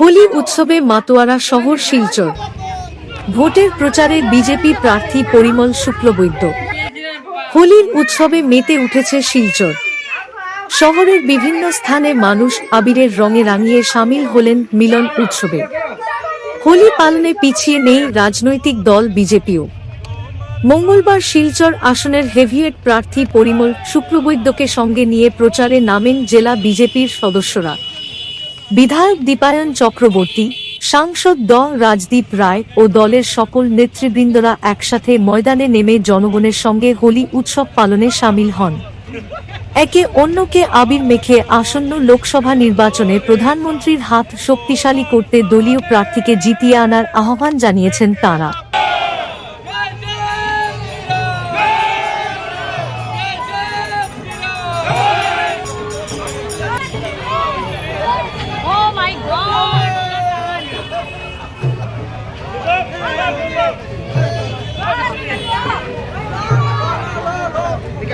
হোলি উৎসবে মাতোয়ারা শহর শিলচর। ভোটের প্রচারে বিজেপি প্রার্থী পরিমল শুক্লবৈদ্য। হোলির উৎসবে মেতে উঠেছে শিলচর। শহরের বিভিন্ন স্থানে মানুষ আবিরের রঙে রাঙিয়ে সামিল হলেন মিলন উৎসবে। হোলি পালনে পিছিয়ে নেই রাজনৈতিক দল বিজেপিও। মঙ্গলবার শিলচর আসনের হেভিয়েট প্রার্থী পরিমল শুক্লবৈদ্যকে সঙ্গে নিয়ে প্রচারে নামেন জেলা বিজেপির সদস্যরা। বিধায়ক দীপায়ন চক্রবর্তী, সাংসদ ড রাজদীপ রায় ও দলের সকল নেতৃবৃন্দরা একসাথে ময়দানে নেমে জনগণের সঙ্গে হোলি উৎসব পালনে সামিল হন। একে অন্যকে আবির মেখে আসন্ন লোকসভা নির্বাচনে প্রধানমন্ত্রীর হাত শক্তিশালী করতে দলীয় প্রার্থীকে জিতিয়ে আনার আহ্বান জানিয়েছেন তাঁরা।